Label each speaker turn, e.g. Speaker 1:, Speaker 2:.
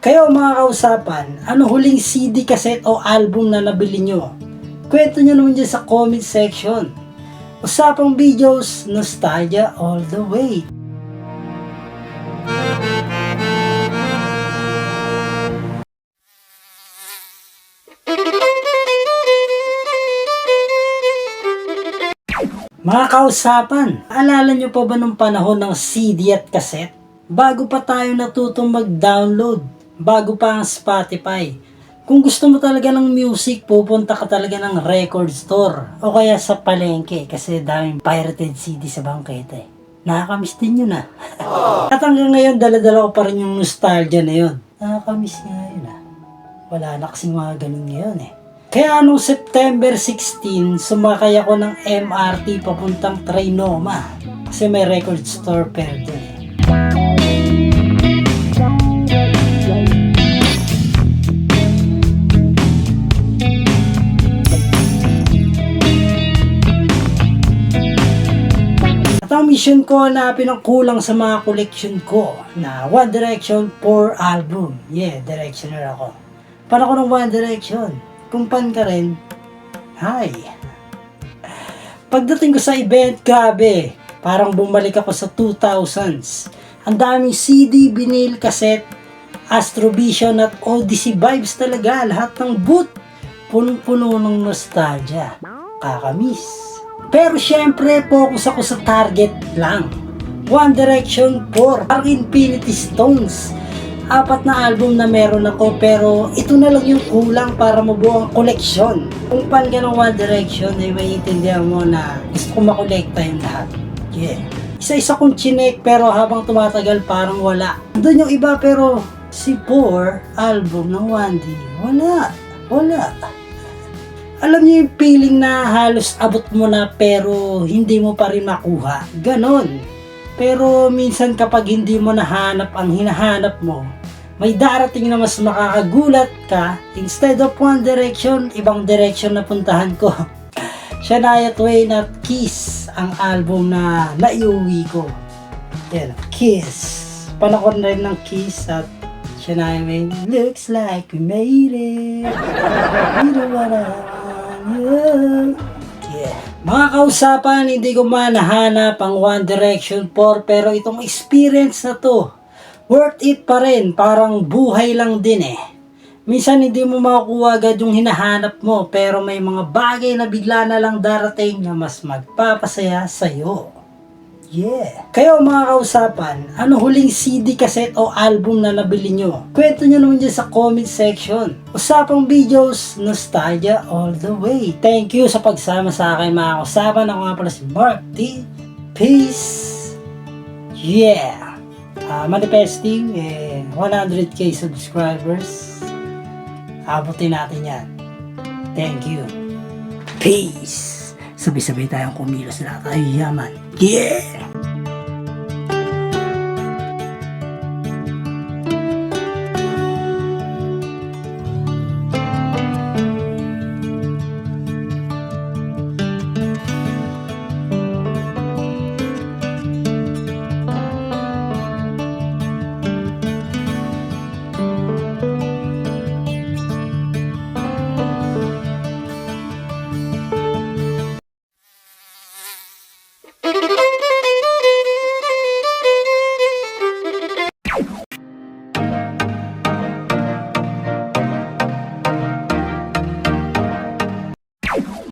Speaker 1: Kayo mga kausapan, ano huling CD cassette o album na nabili nyo? Kwento nyo naman dyan sa comment section. Usapang videos, nostalgia all the way. Mga kausapan, alala nyo pa ba nung panahon ng CD at cassette? Bago pa tayo natutong mag-download, bago pa ang Spotify. Kung gusto mo talaga ng music, pupunta ka talaga ng record store o kaya sa palengke kasi daming pirated CD sa bangkete. Nakakamiss din yun ah. At hanggang ngayon, daladala ko pa rin yung nostalgia na yun. Nakakamiss nga yun ah. Wala na kasing mga ganun ngayon eh. Kaya nung September 16, sumakay ako ng MRT papuntang Trinoma. Kasi may record store pair doon At ang mission ko, hanapin ang sa mga collection ko na One Direction 4 album. Yeah, directioner ako. Para ko ng One Direction. Kung pan ka rin, hi. Pagdating ko sa event, grabe. Parang bumalik ako sa 2000s. Ang daming CD, vinyl, cassette, Astrovision at Odyssey vibes talaga. Lahat ng booth, punong-puno ng nostalgia. Kakamiss. Pero syempre, focus ako sa target lang. One Direction 4, Parang Infinity Stones. Apat na album na meron ako pero ito na lang yung kulang para mabuo ang koleksyon. Kung pan ng One Direction, ay maiintindihan mo na gusto ko makolekta yung lahat. Yeah. Isa-isa kong chinek pero habang tumatagal parang wala. Doon yung iba pero si 4 album ng 1D, wala. Wala. Alam niyo yung feeling na halos abot mo na pero hindi mo pa rin makuha. Ganon. Pero minsan kapag hindi mo nahanap ang hinahanap mo, may darating na mas makakagulat ka. Instead of one direction, ibang direction na puntahan ko. Shania Twain at Kiss ang album na naiuwi ko. Yan, Kiss. Panakon rin ng Kiss at Shania Twain. Looks like we made it. I want you. Yeah. Mga kausapan, hindi ko man nahanap ang One Direction 4 pero itong experience na to, worth it pa rin. Parang buhay lang din eh. Minsan hindi mo makukuha agad yung hinahanap mo pero may mga bagay na bigla na lang darating na mas magpapasaya sa'yo. Yeah. Kayo mga kausapan, ano huling CD cassette o album na nabili nyo? Kwento nyo naman dyan sa comment section. Usapang videos, nostalgia all the way. Thank you sa pagsama sa akin mga kausapan. Ako nga pala si Mark T. Peace. Yeah. Ah, manifesting, eh, 100k subscribers. Abutin natin yan. Thank you. Peace. Sabay-sabay tayong kumilos na tayo yaman. Yeah!